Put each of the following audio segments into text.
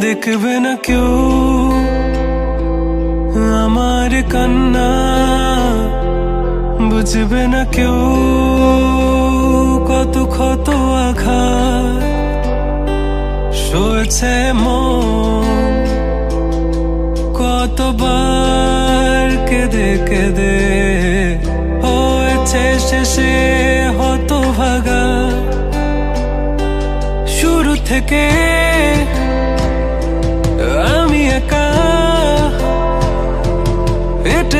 কেউ আমার কান্না বুঝবে না কেউ কত ক্ষত আঘাত সয়েছে মন কতবার কেঁদে কেঁদে হয়েছে শেষে হত ভাগা শুরু থেকে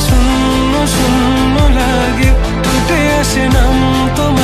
শূন্য শূন্য লাগে টুটে আসে নাম তোমার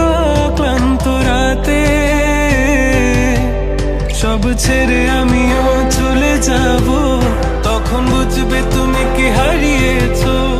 ছেড়ে আমিও চলে যাব। তখন বুঝবে তুমি কি হারিয়েছো।